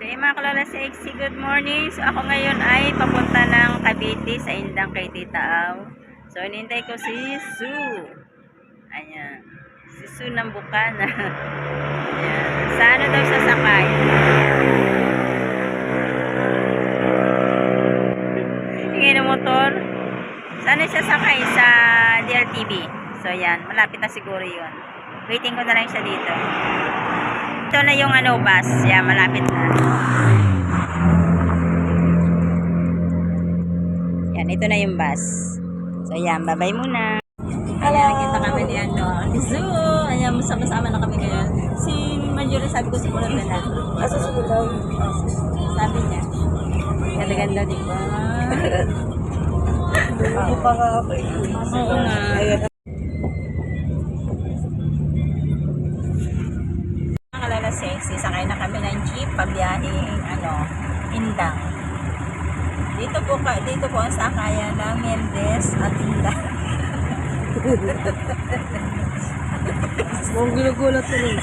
So yung mga kalala sa XC, good morning. So ako ngayon ay papunta ng Cavite sa Indang kay Tita Au. So inintay ko si Sue. Ayan. Si Sue ng Bukana. Ayan. Sa ano daw sasakay? Tingin ng motor. Saan siya sakay? Sa DLTV. So yan, malapit na siguro yun. Waiting ko na lang siya dito. Ito na yung ano bus. Yan, malapit na. Yan, ito na yung bus. So yan, bye-bye muna. Hello. Ayan, nakita kami ni ano, ni Zoo. Ayan, masama-sama na kami ngayon. Si Marjorie, sabi ko sumunod na lang. Asa sunod daw? Sabi niya. Ganda-ganda, di ba? Ako pa nga ako eh. Oo nga. Nakalala sexy, sakay na kami ng jeep pabiyahing ano, Indang. Dito po ka, dito po ang sakayan ng Mendes at Indang. Mukhang ginugulat ko rin.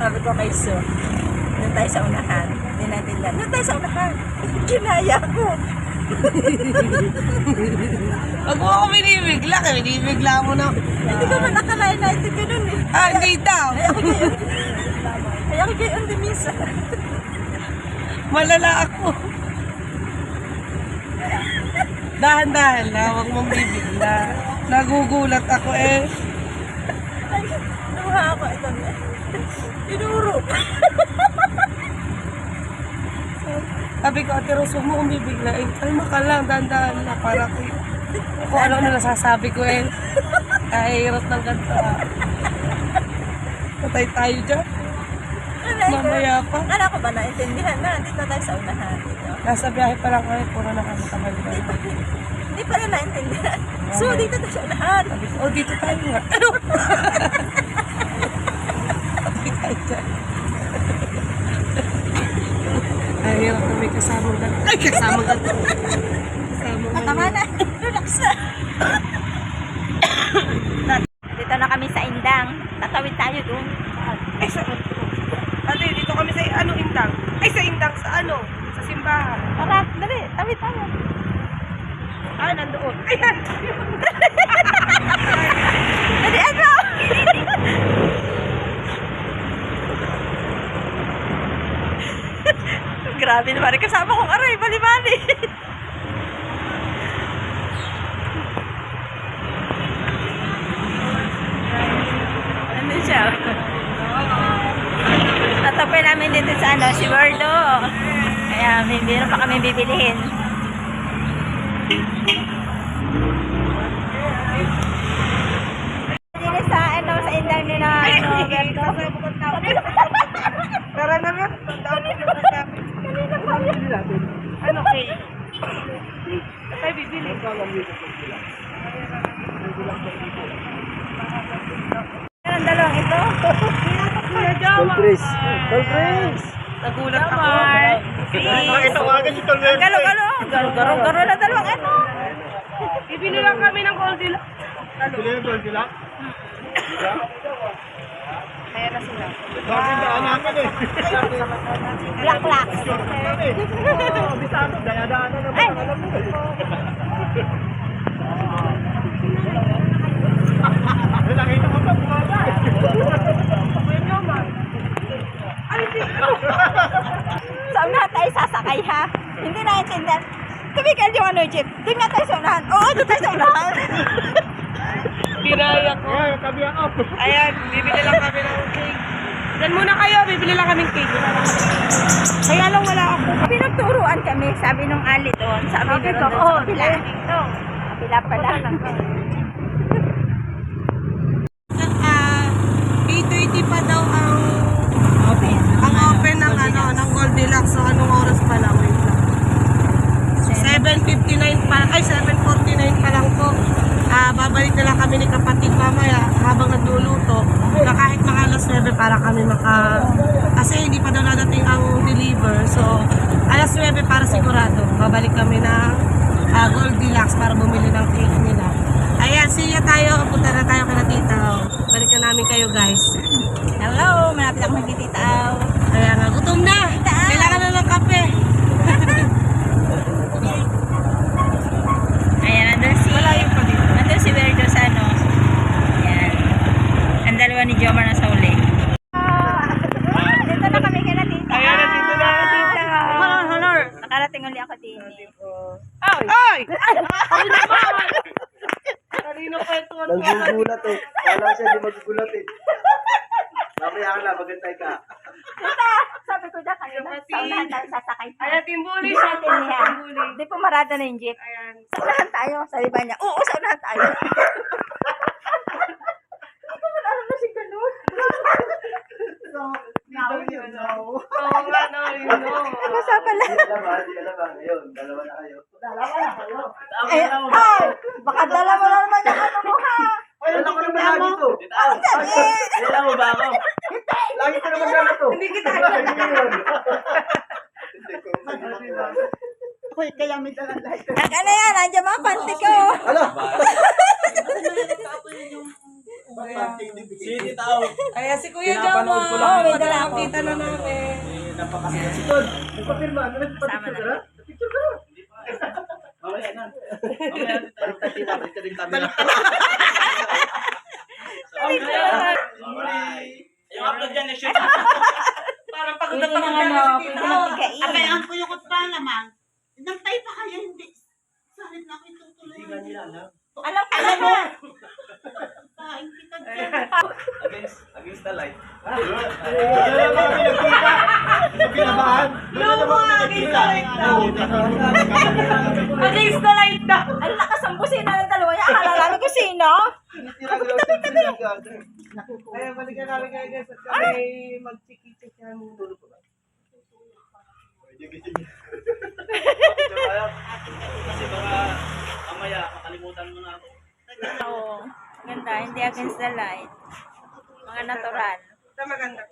Sabi ko kay Su, doon tayo sa unahan. Hindi natin lang, doon tayo sa unahan. Kinaya ko. Pag mo ako binibigla, binibigla mo na. Hindi ko man nakalain na ito ganun eh. Ah, hindi daw. Kaya ko kayo the misa. Malala ako. Dahan-dahan na, huwag mong bibigla. Nagugulat ako eh. Ay, namuha ako ito. Tinuro. Sabi ko, Ate Rose, huwag mo akong bibigla. Eh, kalma ka lang, dahan-dahan na. Para ko, kung ano na nasasabi ko eh. Ay, hirap ng ganito ah. Patay tayo dyan. Mamaya pa. Akala ko ba naintindihan na? Dito tayo sa unahan. Dito. Nasa biyahe pa lang kami, puro na kami kabalikan. Hindi pa rin naintindihan. So, dito tayo sa unahan. Ko, oh, dito tayo nga. Patay tayo dyan. Ay, hirap na may kasamang ganito. Ay, kasamang ganito. Kasamang Tama na. Relax na. dito na kami sa Indang. Tatawid tayo doon. Ay, sa... Ate, dito kami sa ano, Indang. Ay, sa Indang, sa ano? Sa simbahan. Tara, dali. Tawid tayo. Ah, nandoon. Ayan! Dali, ano? Grabe naman. Kasama kong aray. Bali-bali. ano siya? Natapay namin dito sa ano, si Wardo. Kaya may biro pa kami bibilihin. Hindi sa ano sa indang ni na ano Berto. Tara na nga. Tandaan mo yung namin. Ano kay? Ay, bibili. Ang dalawang ito. Tolpris. Tolpris. Nagulat ako. Galo galo. Galo galo galo na dalawang ito. Bibili lang kami ng Goldilocks. Kaya na sila. eh. Black black. Ay. Saan na tayo sasakay ha? Hindi naintindihan. Tumigil yung ano, jeep. Doon nga tayo sa unahan. Oo, doon tayo sa unahan. Kinaya ko. Ayan, bibili lang kami ng cake. Dan muna kayo, bibili lang kami ng cake. Kaya lang wala ako. Pinagturuan kami, sabi nung Ali doon. Sabi Sabi ko, oh, sa ito. Kabila pala. para kami maka... Kasi hindi pa daw nadating ang deliver. So, alas 9 para sigurado. Babalik kami ng ah, uh, Gold Deluxe para bumili ng cake nila. Ayan, see ya tayo. Punta na tayo kay Tita Aw. Balikan namin kayo guys. Hello! Malapit ako kay Tita Aw. Ayan nga, gutom na! Kailangan na ng kape. Ayan, nandun si... Malayo pa dito. Nandun si Berdo sa ano. Ayan. Ang dalawa ni Jomar na sa ulo. Ito? Nanggugulat eh. Kala siya di magugulat eh. Mamaya ka na, magantay ka. Sabi ko na kanina, Kapatid. sa unahan tayo sasakay. Ayan, timbuli Hindi siya. natin yan. Timbuli. Hindi pumarada na yung jeep. Ayan. Sa unahan tayo. Sabi ba niya, oo, sa unahan tayo. Hindi ko alam na si ganun. Now you know. Oo nga, no, you know. Basta pala. Di alam ha, di alam ha. Ngayon, dalawa na kayo. Dalawa na kayo. Ay, ay, baka dala mo na naman yung ano mo ha. Ay, alam ko naman lagi to. Alam mo ba ako? Lagi ko naman lagi to. Hindi kita Ang ano yan, nandiyan mga panty ko. Ano? Sini Ayan, si Kuya Pinapanood ko lang. Oh. Nakita na namin. Napakasigat si Ton, nagpapirma. Ano Sama nagpapirma na. ka na? Picture ka na. Mamaya na. Mamaya na. Baliktad yung camera. Alright. Yung upload dyan, shoot. Parang pagod na na pagod ano, na si pwede Tita. na. Abay, ang kuyukot pa naman. Nagtay pa kaya hindi. Sanit na ako itutuloy. Hindi nga nila alam. Alam ko lahat. Kain kita dyan. Against, against the light. Against the light daw. Against the light daw. Ang lakas ang busina ng dalawa niya. Akala namin kung sino. Ayan, balikan namin kayo guys. At kami mag-chiki-chikihan muna. Kasi baka mamaya makalimutan mo na ako. Oo. Ganda, hindi against the light. Mga natural. Ito maganda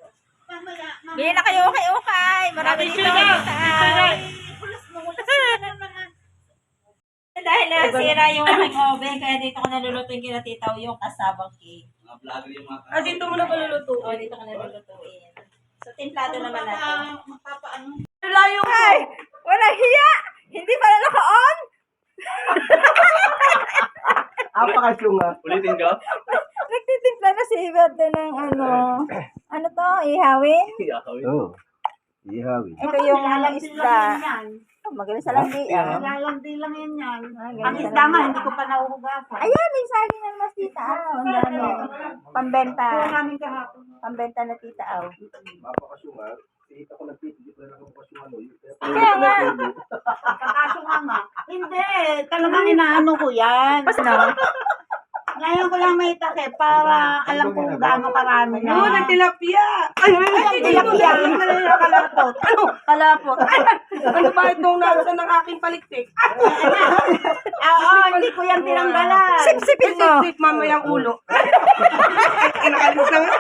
mamaya. Bili na kayo okay okay. Marami dito. Dahil nasira yung aking oven, kaya dito ko nalulutuin kina titaw yung kasabang cake. Mga vlogger yung mga Ah, dito mo na paluluto. O, dito ko nalulutuin. So, timplado naman natin. Magpapaano. Layo ko. Ay! Walang hiya! Hindi pala naka-on! Apakasunga. Ulitin ko? Nagtitimpla na si Verde ng ano, ano to, ihawin? Oo. Ihawi. Ito yung ano, isda. Oh, magaling sa landi, ah. Lalandi lang yan yan. Ah, Ang isda nga, hindi ko pa nahuhugasan. Ayan, may saging na mas tita. Ah, ang dami. Pambenta. Namin kahapon. Pambenta na tita, aw. Apakasunga. Kita ko nagpit. Hindi ko na nakapakasunga. Kaya nga. Hindi, talagang inaano ko yan. Ano? Ngayon ko lang may take para alam kung gaano karami na. Oo, nagtilapia. Ay, ay, ay, Tilapia, yung kalala kalapot. Ano? Kalapot. ano ba itong nasa ng aking palikpik? Oo, hindi ko yan tinanggalan. Sip-sipin mo. Sip, mamayang ulo. Kinakalis na nga.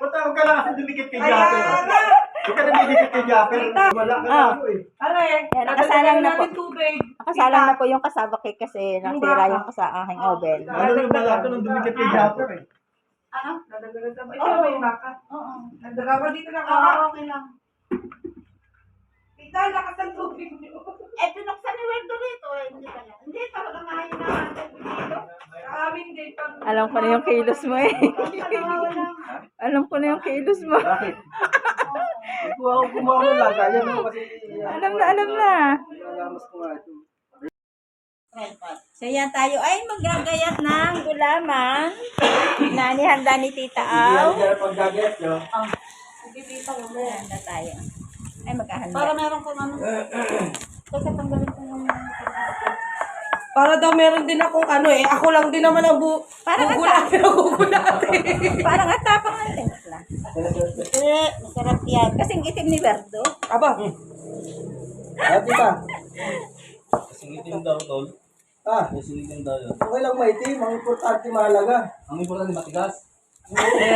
Punta huwag ka na kasi dumikit kay Japper. Huwag ka na dumikit kay Japper. Wala ka na Ah. ako eh. Are, Yan, nakasalang na po. natin tubig. Nakasalang na po yung kasaba cake kasi nasira yung kasa aking oven. Ano yung wala ko nung dumikit kay Japper eh. Ano? Dadagdagan sa Ito may baka. Oo. Nagdaga ko dito na Oo, ka. okay lang. Tita, lakas ng tubig niyo. Eh, pinuksan ni Werdo rito eh. Hindi pala. Hindi, talaga ngayon na natin dito. Sa amin din. Pag... Alam ko na yung kilos mo eh. Nawawala. Alam ko na yung kilos mo. Bakit? Hindi ko gumawa ng laga. Yan ako kasi. Alam na, alam na. Nalamas ko nga ito. So yan tayo ay magagayat ng gulaman na nihanda ni Tita Hindi Au. yan pag-gaget nyo. Handa tayo. Ay maghahanda. Para meron kong ano. Kasi tanggalin ko yung... Para daw meron din akong ano eh. Ako lang din naman ang bu Parang na gugulati. Parang ang tapang ng timpla. Eh, masarap yan. Kasing itim ni Berdo. Aba, Ah, tita. Singitin daw, tol. Ah, Singitin daw yun. okay lang maitim. Ang importante mahalaga. Ang importante matigas.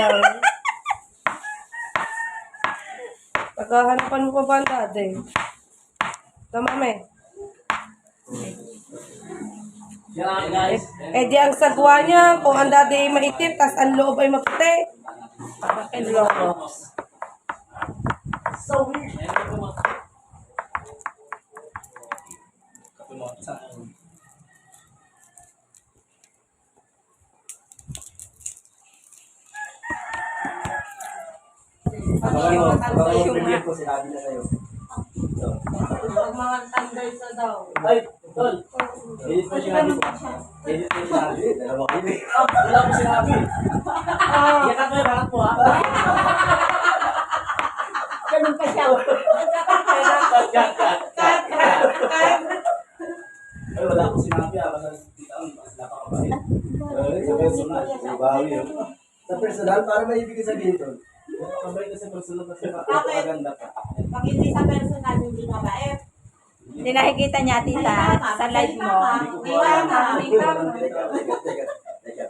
Naghahanapan mo pa ba ang dade? Tama me. Yan guys. Eh di ang sagwa niya, kung ang ay maitim, tas ang loob ay maputi. So weird. Mo. Sa Abangan mo, abangan mo preview ko, sinabi na sa'yo. Pag mga tanday sa daw. Ay, tol. Edit pa sinabi ko. Edit pa sinabi. Dalawa kami. Wala ko sinabi. Iyak ako yung harap po ha. Ganun pa siya. Ay, wala ko sinabi ha. Basta kita ang napakabait. Ay, sa personal. Sa personal, para may ibig sabihin. Napakabait na sa personal kasi napakaganda pa. Pag hindi sa personal, hindi ka ba eh? Hindi nakikita niya, tita, sa live mo. Di ba na? Di ba na? Teka, teka, teka. Teka.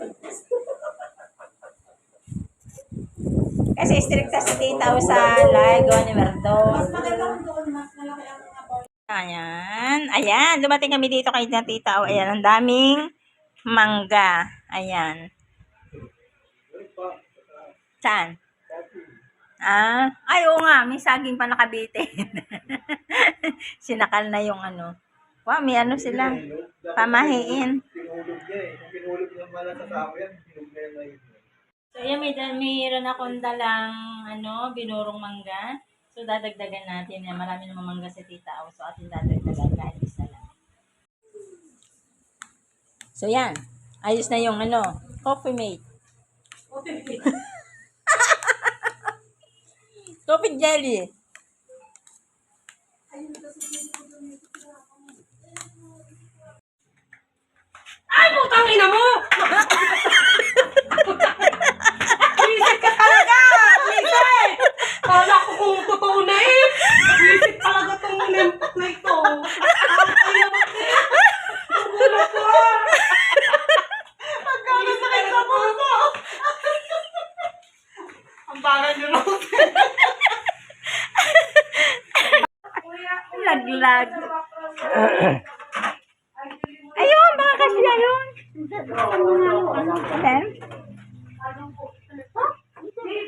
Kasi stricta si tita o sa live, ni Merdo. Mas maganda kung doon, mas malaki ang mga Ayan. Ayan. Dumating kami dito kay na tita. O, ayan. Ang daming mangga. Ayan. Saan? Ah, ay oo nga, may saging pa nakabitin. Sinakal na yung ano. Wow, may ano sila. Pamahiin. So, ayan, may, mayroon akong dalang, ano, binurong mangga. So, dadagdagan natin. Yan, marami namang mangga sa tita. O, so, atin dadagdagan kahit isa lang. So, yan. Ayos na yung, ano, coffee mate. coffee jelly. Ay, putang ina mo! Visit ka talaga! Visit! Kala ko kung totoo na eh. Visit talaga tong lempot na ito. Eh. Magkano sa puso? Ang bagal niyo lang. Laglag. Ayun, baka kasi yun. Ayan.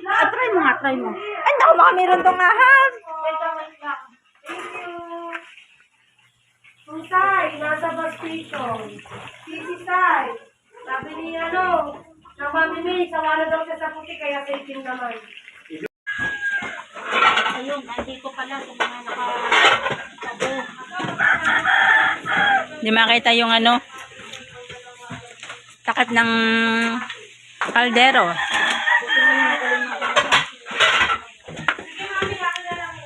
Ah, try mo nga, try mo. Ay, naku, baka meron tong ahas. Susay, nasa bus station. Sisi Sai, sabi ni ano, na Mami May, sawa na daw siya sa puti, kaya taking naman. Ayun, nandito pala sa mga naka... Hindi makita yung ano, takat ng kaldero.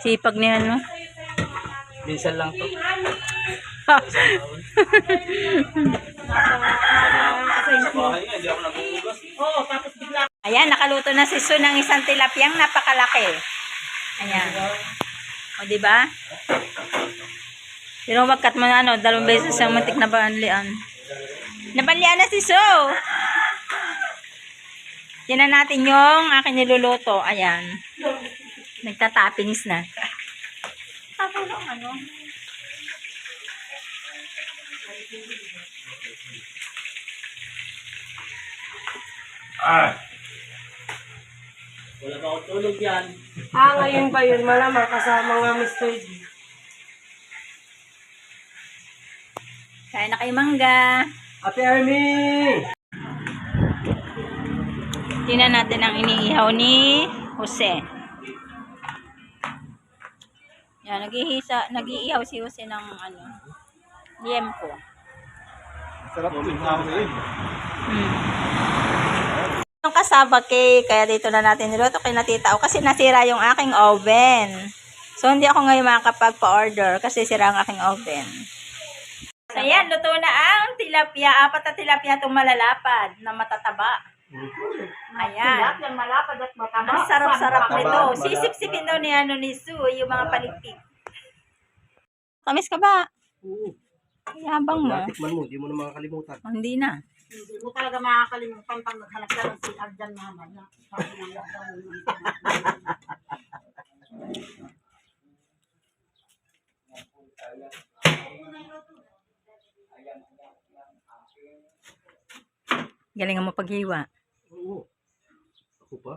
Sipag ni ano. Minsan lang to. Ayan, nakaluto na si Su ng isang tilapiyang napakalaki. Ayan. O, di ba? Pero wagkat mo na ano, dalawang beses ang matik na banlian. Nabanlian na si Su! Tinan natin yung aking niluluto. Ayan. Nagtatappings na. Tapos ano. Akong tulog yan. Ah, ngayon ba yun? Malamang kasama nga Mr. G. Kaya na kay mangga. Ate Army! Tingnan natin ang iniihaw ni Jose. Yan, naghihisa, nag-iihaw si Jose ng ano, liempo. Sarap yun. Hmm. Yung kasaba cake, kaya dito na natin niluto kay natitao kasi nasira yung aking oven. So, hindi ako ngayon makakapag-pa-order kasi sira ang aking oven. So, yan, luto na ang tilapia. Apat na tilapia itong malalapad na matataba. Ayan. Yung malapad at mataba. Ang sarap-sarap nito. Sisip-sipin daw ni ano ni Sue, yung mga paligpig. Tamis ka ba? Oo. Yabang mo. Tikman mo, di mo na makakalimutan. Oh, hindi na. Hindi mo talaga makakalimutan pag naghanap ka ng. Sabi ng lockdown. Galingan mo paghiwa. Oo. Ako pa?